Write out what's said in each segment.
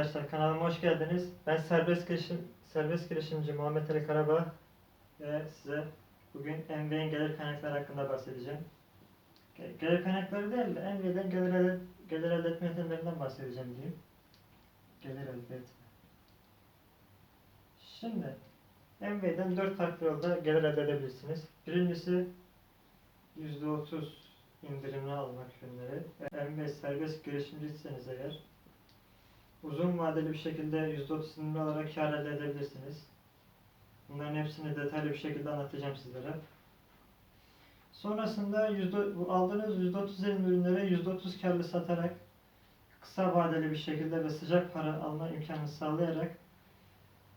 Arkadaşlar kanalıma hoş geldiniz. Ben serbest girişim serbest girişimci Muhammed Ali Karabağ ve size bugün MBA'nin gelir kaynakları hakkında bahsedeceğim. Ge- Gelir kaynakları değil de MBA'den gelir elde, gelir elde etme yöntemlerinden bahsedeceğim diyeyim. Gelir elde etme. Şimdi MBA'den dört farklı yolda gelir elde edebilirsiniz. Birincisi %30 indirimli almak ürünleri. MBA serbest girişimciyseniz eğer uzun vadeli bir şekilde %30 indirimli olarak kar elde edebilirsiniz. Bunların hepsini detaylı bir şekilde anlatacağım sizlere. Sonrasında yüzde, aldığınız %30 indirim ürünleri %30 karlı satarak kısa vadeli bir şekilde ve sıcak para alma imkanı sağlayarak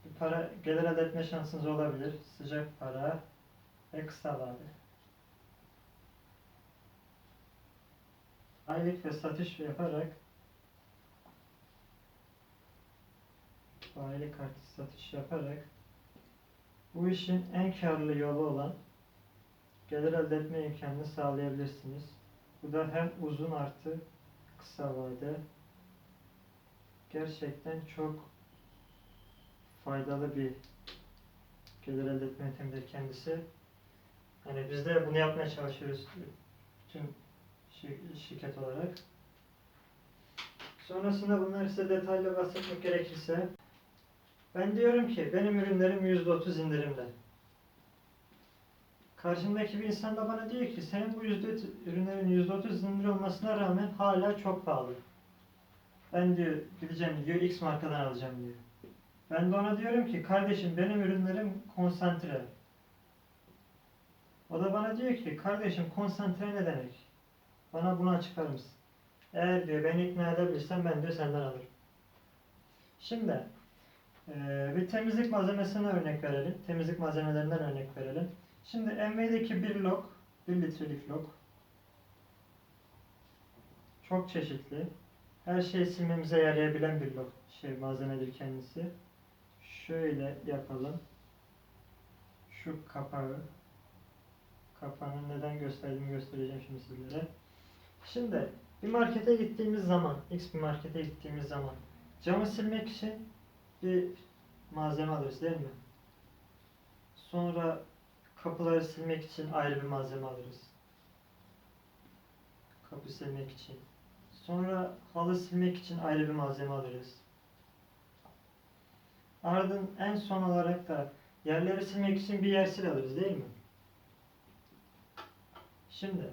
bir para gelir elde etme şansınız olabilir. Sıcak para ve kısa vade. Aylık ve satış yaparak aylık artı satış yaparak bu işin en karlı yolu olan gelir elde etme imkanını sağlayabilirsiniz. Bu da hem uzun artı kısa vade gerçekten çok faydalı bir gelir elde etme yöntemidir kendisi. Hani biz de bunu yapmaya çalışıyoruz tüm şir- şirket olarak. Sonrasında bunları size detaylı bahsetmek gerekirse ben diyorum ki benim ürünlerim %30 indirimde. Karşımdaki bir insan da bana diyor ki senin bu yüzde ürünlerin %30 indirim olmasına rağmen hala çok pahalı. Ben diyor gideceğim diyor X markadan alacağım diyor. Ben de ona diyorum ki kardeşim benim ürünlerim konsantre. O da bana diyor ki kardeşim konsantre ne demek? Bana bunu açıklar mısın? Eğer diyor beni ikna edebilirsen ben diyor senden alırım. Şimdi eee, bir temizlik malzemesine örnek verelim. Temizlik malzemelerinden örnek verelim. Şimdi MV'deki bir lok, 1 litrelik lok çok çeşitli. Her şeyi silmemize yarayabilen bir lok, şey malzemedir kendisi. Şöyle yapalım. Şu kapağı kapağını neden gösterdiğimi göstereceğim şimdi sizlere. Şimdi bir markete gittiğimiz zaman, X bir markete gittiğimiz zaman camı silmek için bir malzeme alırız değil mi? Sonra kapıları silmek için ayrı bir malzeme alırız. Kapı silmek için. Sonra halı silmek için ayrı bir malzeme alırız. Ardın en son olarak da yerleri silmek için bir yer sil alırız değil mi? Şimdi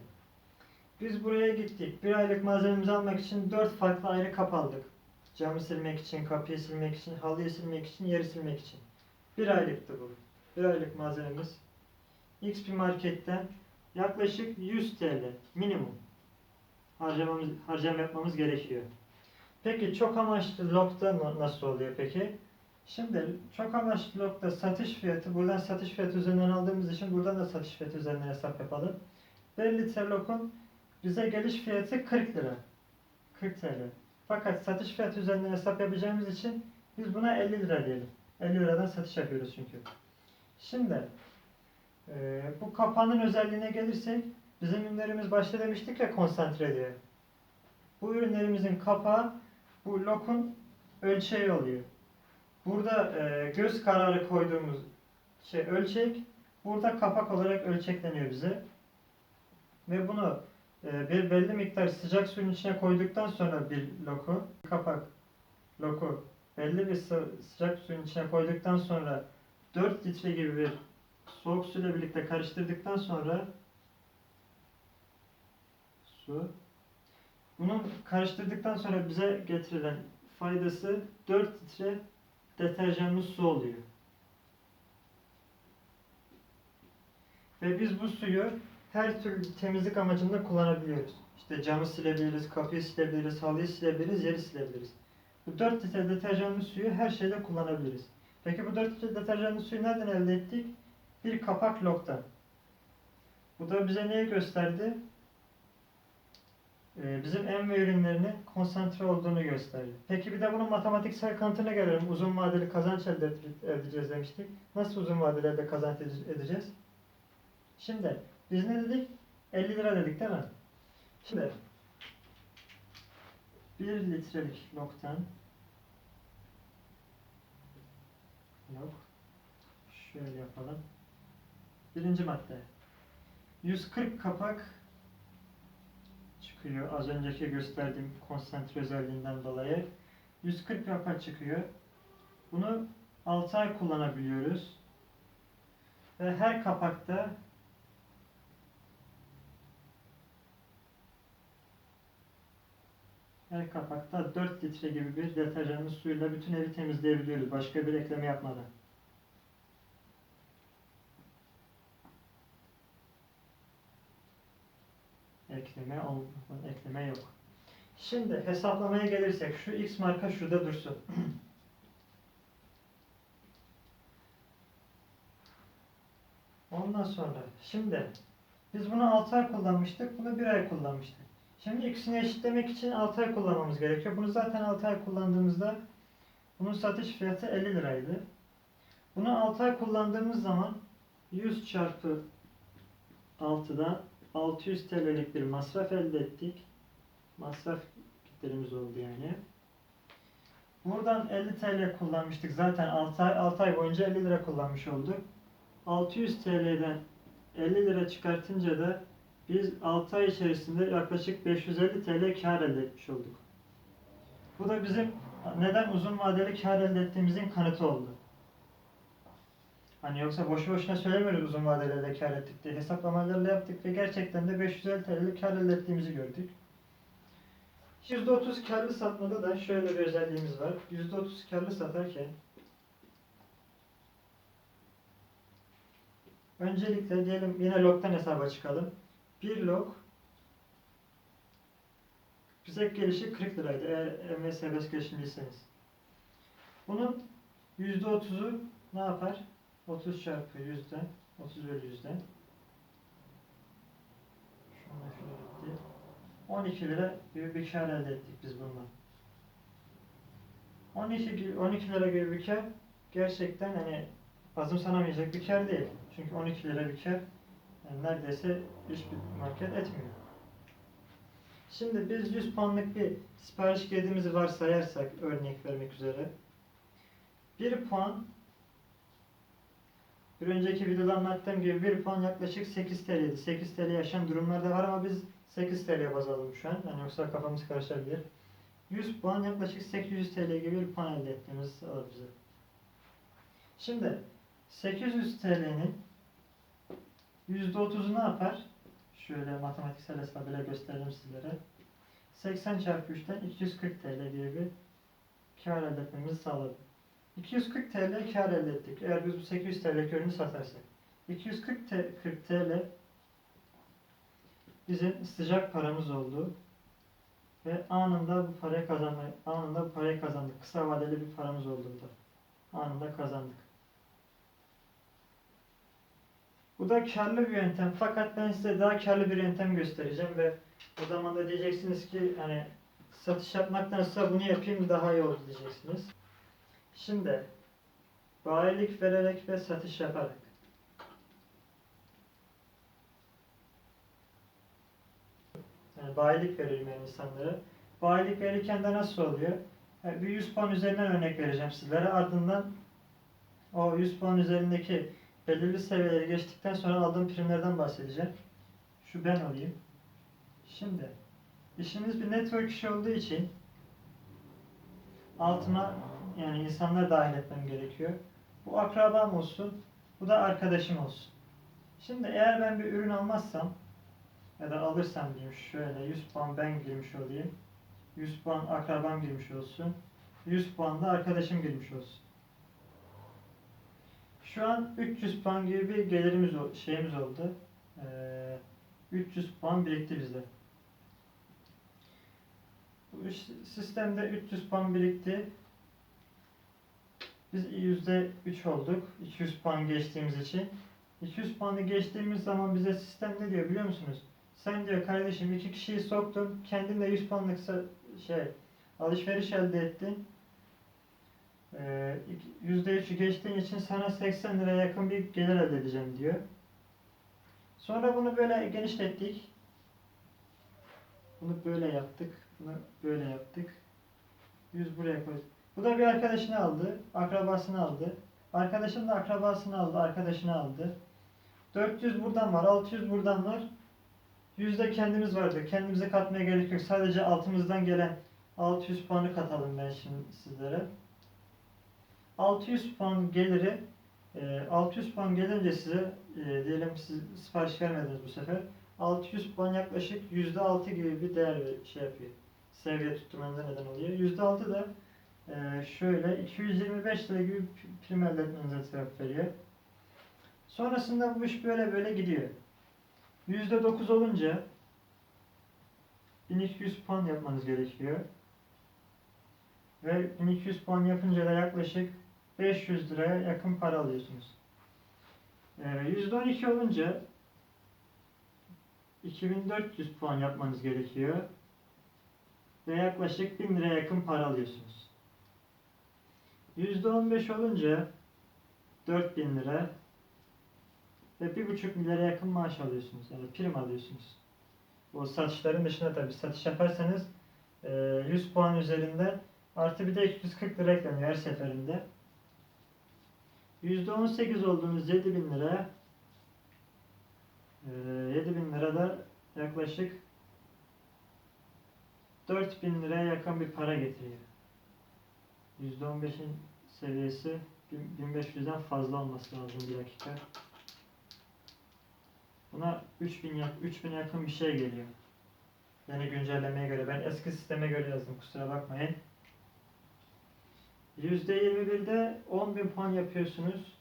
biz buraya gittik. Bir aylık malzememizi almak için dört farklı ayrı kap aldık. Camı silmek için, kapıyı silmek için, halıyı silmek için, yeri silmek için. Bir aylıktı bu. Bir aylık malzememiz. X bir marketten yaklaşık 100 TL minimum harcamamız, harcama yapmamız gerekiyor. Peki çok amaçlı na- nasıl oluyor peki? Şimdi çok amaçlı logda satış fiyatı, buradan satış fiyatı üzerinden aldığımız için buradan da satış fiyatı üzerinden hesap yapalım. 1 litre lokum bize geliş fiyatı 40 lira. 40 TL. Fakat satış fiyatı üzerinden hesap yapacağımız için biz buna 50 lira diyelim. 50 liradan satış yapıyoruz çünkü. Şimdi eee, bu kapağının özelliğine gelirsek bizim ürünlerimiz başta demiştik ya konsantre diye. Bu ürünlerimizin kapağı bu lokun ölçeği oluyor. Burada eee, göz kararı koyduğumuz şey ölçek burada kapak olarak ölçekleniyor bize. Ve bunu e, bir belli miktar sıcak suyun içine koyduktan sonra bir loku, kapak, loku belli bir sı- sıcak suyun içine koyduktan sonra 4 litre gibi bir soğuk suyla birlikte karıştırdıktan sonra su bunun karıştırdıktan sonra bize getirilen faydası 4 litre deterjanlı su oluyor. Ve biz bu suyu her türlü temizlik amacında kullanabiliyoruz. İşte camı silebiliriz, kapıyı silebiliriz, halıyı silebiliriz, yeri silebiliriz. Bu 4 litre deterjanlı suyu her şeyde kullanabiliriz. Peki bu 4 litre deterjanlı suyu nereden elde ettik? Bir kapak loktan. Bu da bize neyi gösterdi? Ee, bizim en ve ürünlerinin konsantre olduğunu gösterdi. Peki bir de bunun matematiksel kanıtına gelelim. Uzun vadeli kazanç elde ed- edeceğiz demiştik. Nasıl uzun vadeli elde kazanç ede- edeceğiz? Şimdi biz ne dedik? 50 lira dedik değil mi? Şimdi 1 litrelik loktan Yok. Şöyle yapalım. Birinci madde. 140 kapak çıkıyor. Az önceki gösterdiğim konsantre özelliğinden dolayı. 140 kapak çıkıyor. Bunu 6 ay kullanabiliyoruz. Ve her kapakta her kapakta 4 litre gibi bir deterjanın suyuyla bütün evi temizleyebiliyoruz. Başka bir ekleme yapmadan. Ekleme olmadan ekleme yok. Şimdi hesaplamaya gelirsek şu X marka şurada dursun. Ondan sonra şimdi biz bunu 6 ay kullanmıştık, bunu 1 ay kullanmıştık. Şimdi ikisini eşitlemek için 6 ay kullanmamız gerekiyor. Bunu zaten 6 ay kullandığımızda bunun satış fiyatı 50 liraydı. Bunu 6 ay kullandığımız zaman 100 çarpı 6'da 600 TL'lik bir masraf elde ettik. Masraf giderimiz oldu yani. Buradan 50 TL kullanmıştık. Zaten 6 ay, 6 ay boyunca 50 lira kullanmış olduk. 600 TL'den 50 lira çıkartınca da biz 6 ay içerisinde yaklaşık 550 TL kar elde etmiş olduk. Bu da bizim neden uzun vadeli kar elde ettiğimizin kanıtı oldu. Hani yoksa boşu boşuna söylemiyoruz uzun vadeli de kar ettik diye. Hesaplamalarla yaptık ve gerçekten de 550 TL'lik kar elde ettiğimizi gördük. %30 karlı satmada da şöyle bir özelliğimiz var. %30 karlı satarken öncelikle diyelim yine log'dan hesaba çıkalım. Bir log bize gelişi 40 liraydı eğer MS serbest girişimciyseniz. Bunun %30'u ne yapar? 30 çarpı 100'den 30 bölü 100'den Şundan şöyle gitti. 12 lira gibi bir kar elde ettik biz bundan. 12, gibi- 12 lira gibi bir kar gerçekten hani azımsanamayacak bir kar değil. Çünkü 12 lira bir kar yani neredeyse hiçbir market etmiyor. Şimdi biz 100 puanlık bir sipariş girdiğimizi varsayarsak örnek vermek üzere 1 puan bir önceki videoda anlattığım gibi 1 puan yaklaşık 8 TL'ydi. 8 TL yaşayan durumlar da var ama biz 8 TL baz alalım şu an. Yani yoksa kafamız karışabilir. 100 puan yaklaşık 800 TL gibi bir puan elde ettiğimizi sağlar bize. Şimdi 800 TL'nin %30'u ne yapar? Şöyle matematiksel hesabıyla göstereyim sizlere. 80 çarpı 3'ten 240 TL diye bir kar elde etmemizi sağladı. 240 TL kar elde ettik. Eğer biz bu 800 TL ürünü satarsak. 240 T- 40 TL bizim sıcak paramız oldu. Ve anında bu parayı kazanmayı, anında bu parayı kazandık. Kısa vadeli bir paramız oldu burada. Anında kazandık. Bu da karlı bir yöntem. Fakat ben size daha karlı bir yöntem göstereceğim ve o zaman da diyeceksiniz ki hani satış yapmaktansa bunu yapayım daha iyi oldu diyeceksiniz. Şimdi bayilik vererek ve satış yaparak. Yani bayilik veririm yani insanlara. Bayilik verirken de nasıl oluyor? Yani bir 100 puan üzerinden örnek vereceğim sizlere. Ardından o 100 puan üzerindeki belirli seviyeleri geçtikten sonra aldığım primlerden bahsedeceğim. Şu ben olayım. Şimdi işimiz bir network işi olduğu için altıma yani insanlar dahil etmem gerekiyor. Bu akrabam olsun, bu da arkadaşım olsun. Şimdi eğer ben bir ürün almazsam ya da alırsam diyeyim şöyle 100 puan ben girmiş olayım. 100 puan akrabam girmiş olsun. 100 puan da arkadaşım girmiş olsun. Şu an 300 puan gibi bir gelirimiz şeyimiz oldu. Ee, 300 puan birikti bizde. Bu sistemde 300 puan birikti. Biz %3 olduk. 200 puan geçtiğimiz için. 200 puanı geçtiğimiz zaman bize sistem ne diyor biliyor musunuz? Sen diyor kardeşim iki kişiyi soktun. Kendin de 100 puanlık şey alışveriş elde ettin. Ee, iki- %3'ü geçtiğin için sana 80 liraya yakın bir gelir elde edeceğim diyor. Sonra bunu böyle genişlettik. Bunu böyle yaptık. Bunu böyle yaptık. 100 buraya koyduk. Bu da bir arkadaşını aldı. Akrabasını aldı. Arkadaşım da akrabasını aldı, arkadaşını aldı. 400 buradan var, 600 buradan var. Yüzde kendimiz vardı. Kendimize katmaya gerek yok. Sadece altımızdan gelen 600 puanı katalım ben şimdi sizlere. 600 puan geliri e, 600 puan gelince size e, diyelim siz sipariş vermediniz bu sefer. 600 puan yaklaşık %6 gibi bir değer şey yapıyor. Seviye tutturmanıza neden oluyor. %6 da e, şöyle 225 lira gibi prim elde etmenize sebep veriyor. Sonrasında bu iş böyle böyle gidiyor. %9 olunca 1200 puan yapmanız gerekiyor. Ve 1200 puan yapınca da yaklaşık 500 liraya yakın para alıyorsunuz. Ee, %12 olunca 2400 puan yapmanız gerekiyor. Ve yaklaşık 1000 liraya yakın para alıyorsunuz. %15 olunca 4000 lira ve 1,5 milyara yakın maaş alıyorsunuz. Yani prim alıyorsunuz. O satışların dışında tabii satış yaparsanız e, 100 puan üzerinde artı bir de 240 lira ekleniyor her seferinde. %18 olduğunuz 7000 lira e, 7000 lira da yaklaşık 4000 liraya yakın bir para getiriyor. %15'in seviyesi 1500'den fazla olması lazım bir dakika. Buna 3000 yak 3000 yakın bir şey geliyor. Yeni güncellemeye göre. Ben eski sisteme göre yazdım kusura bakmayın. %21'de 10.000 puan yapıyorsunuz.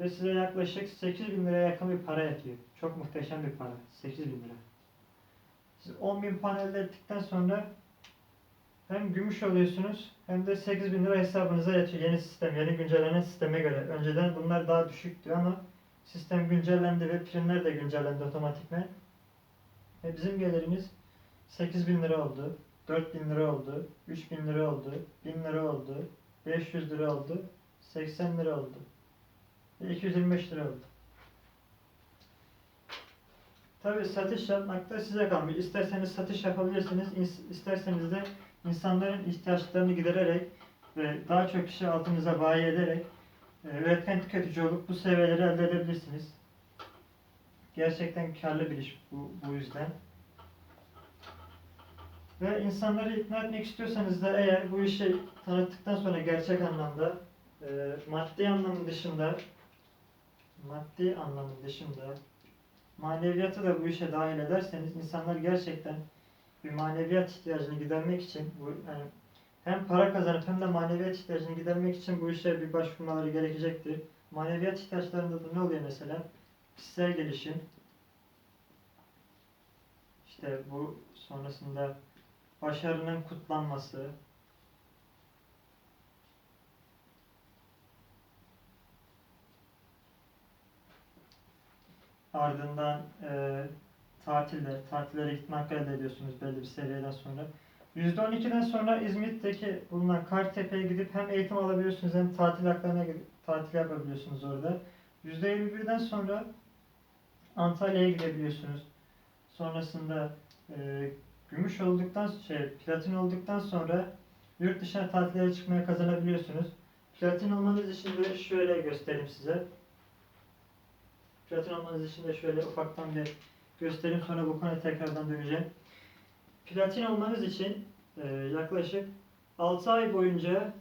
Ve size yaklaşık 8000 liraya yakın bir para yatıyor. Çok muhteşem bir para. 8000 lira. Siz 10.000 puan elde ettikten sonra hem gümüş oluyorsunuz hem de 8000 lira hesabınıza yatıyor. Yeni sistem, yeni güncellenen sisteme göre. Önceden bunlar daha düşüktü ama sistem güncellendi ve primler de güncellendi otomatikman. Ve bizim gelirimiz 8000 lira oldu. 4000 lira oldu, 3000 lira oldu, 1000 lira oldu, 500 lira oldu, 80 lira oldu ve 225 lira oldu. Tabi satış yapmak da size kalmış. İsterseniz satış yapabilirsiniz, isterseniz de insanların ihtiyaçlarını gidererek ve daha çok kişi altınıza bayi ederek e, üretken tüketici olup bu seviyeleri elde edebilirsiniz. Gerçekten karlı bir iş bu, bu yüzden. Ve insanları ikna etmek istiyorsanız da eğer bu işi tanıttıktan sonra gerçek anlamda e, maddi anlamın dışında maddi anlamın dışında maneviyatı da bu işe dahil ederseniz insanlar gerçekten bir maneviyat ihtiyacını gidermek için bu yani hem para kazanıp hem de maneviyat ihtiyacını gidermek için bu işe bir başvurmaları gerekecektir. Maneviyat ihtiyaçlarında da ne oluyor mesela? Kişisel gelişim. İşte bu sonrasında başarının kutlanması, ardından e, tatiller, tatillere gitme elde ediyorsunuz belli bir seviyeden sonra. %12'den sonra İzmit'teki bulunan Kartepe'ye gidip hem eğitim alabiliyorsunuz hem tatil haklarına gidip tatil yapabiliyorsunuz orada. %21'den sonra Antalya'ya gidebiliyorsunuz. Sonrasında e, gümüş olduktan şey platin olduktan sonra yurt dışına tatillere çıkmaya kazanabiliyorsunuz. Platin olmanız için de şöyle göstereyim size. Platin olmanız için de şöyle ufaktan bir göstereyim sonra bu konuya tekrardan döneceğim. Platin olmanız için e, yaklaşık 6 ay boyunca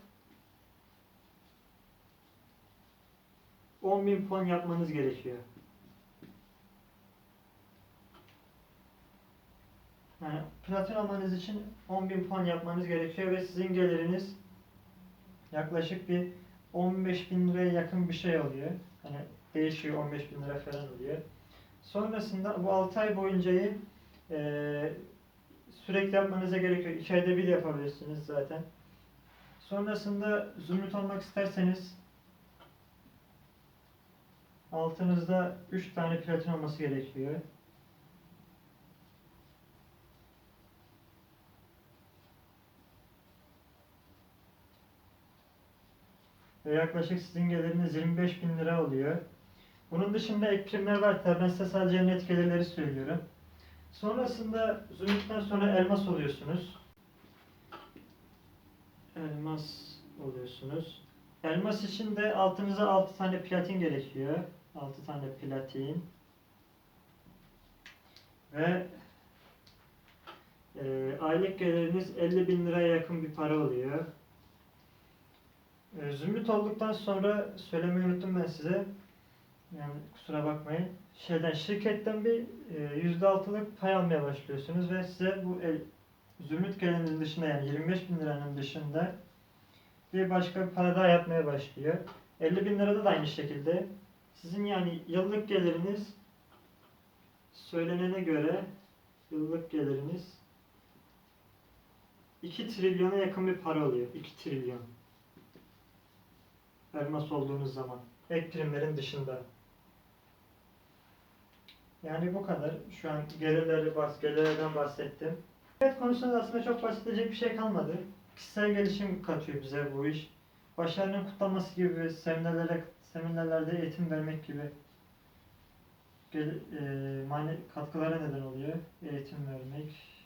10.000 puan yapmanız gerekiyor. Yani platin olmanız için 10.000 puan yapmanız gerekiyor ve sizin geliriniz yaklaşık bir 15.000 liraya yakın bir şey oluyor. Hani değişiyor 15.000 lira falan oluyor. Sonrasında bu 6 ay boyuncayı eee sürekli yapmanıza gerek yok. 2 ayda bir yapabilirsiniz zaten. Sonrasında zümrüt olmak isterseniz altınızda 3 tane platin olması gerekiyor. Yaklaşık sizin geliriniz 25 bin lira oluyor. Bunun dışında ek primler var. Tabi ben size sadece net gelirleri söylüyorum. Sonrasında zümrütten sonra elmas oluyorsunuz. Elmas oluyorsunuz. elmas için de altımıza 6 tane platin gerekiyor. 6 tane platin. Ve e, aylık geliriniz 50 bin liraya yakın bir para oluyor. E, zümrüt olduktan sonra söylemeyi unuttum ben size. Yani kusura bakmayın. Şeyden şirketten bir e, yüzde altılık pay almaya başlıyorsunuz ve size bu el, zümrüt gelirinin dışında yani 25 bin liranın dışında bir başka bir para daha yatmaya başlıyor. 50 bin lirada da aynı şekilde. Sizin yani yıllık geliriniz söylenene göre yıllık geliriniz 2 trilyona yakın bir para oluyor. 2 trilyon. Elmas olduğunuz zaman. Ek primlerin dışında. Yani bu kadar. Şu an gelirleri bahs gelirlerden bahsettim. Evet konusunda aslında çok bahsedecek bir şey kalmadı. Kişisel gelişim katıyor bize bu iş. Başarının kutlanması gibi seminerlere, seminerlerde eğitim vermek gibi gel, e, mane, katkılara neden oluyor. Eğitim vermek.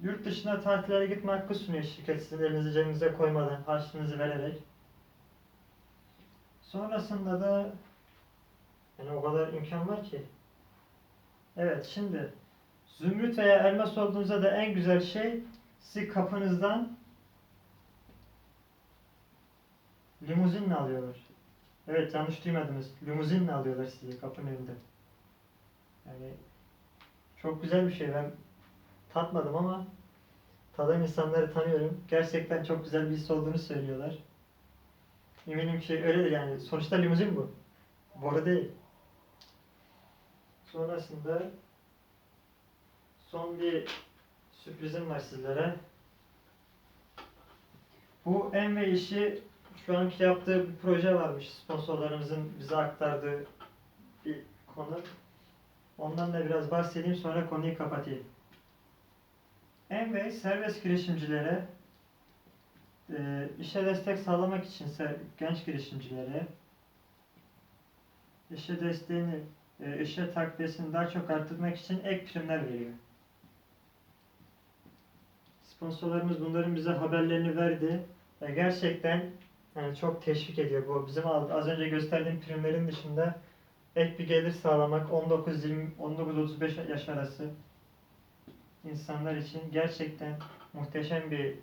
Yurt dışına tatillere gitme hakkı sunuyor şirket sizin elinizi cebinize koymadan harçlığınızı vererek. Sonrasında da yani o kadar imkan var ki. Evet şimdi zümrüt veya elmas olduğunuzda da en güzel şey sizi kapınızdan limuzinle alıyorlar. Evet yanlış duymadınız. Limuzinle alıyorlar sizi kapının önünde. Yani çok güzel bir şey. Ben tatmadım ama tadan insanları tanıyorum. Gerçekten çok güzel bir his olduğunu söylüyorlar. Eminim ki öyledir yani. Sonuçta limuzin bu. Boru değil. Sonrasında son bir sürprizim var sizlere. Bu Enve işi şu anki yaptığı bir proje varmış. Sponsorlarımızın bize aktardığı bir konu. Ondan da biraz bahsedeyim sonra konuyu kapatayım. Enve serbest girişimcilere e, işe destek sağlamak için genç girişimcilere işe desteğini, e, işe takviyesini daha çok arttırmak için ek primler veriyor. Sponsorlarımız bunların bize haberlerini verdi ve gerçekten yani çok teşvik ediyor bu. Bizim az önce gösterdiğim primlerin dışında ek bir gelir sağlamak 19-20 19-35 yaş arası insanlar için gerçekten muhteşem bir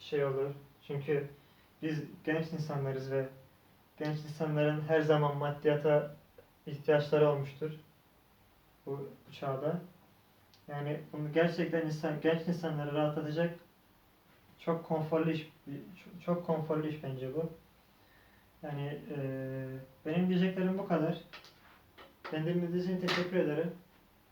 şey olur. Çünkü biz genç insanlarız ve genç insanların her zaman maddiyata ihtiyaçları olmuştur bu, bu çağda. Yani bunu gerçekten insan genç insanları rahatlatacak çok konforlu iş çok- konforlu iş bence bu. Yani eee, benim diyeceklerim bu kadar. Dinlediğiniz için teşekkür ederim.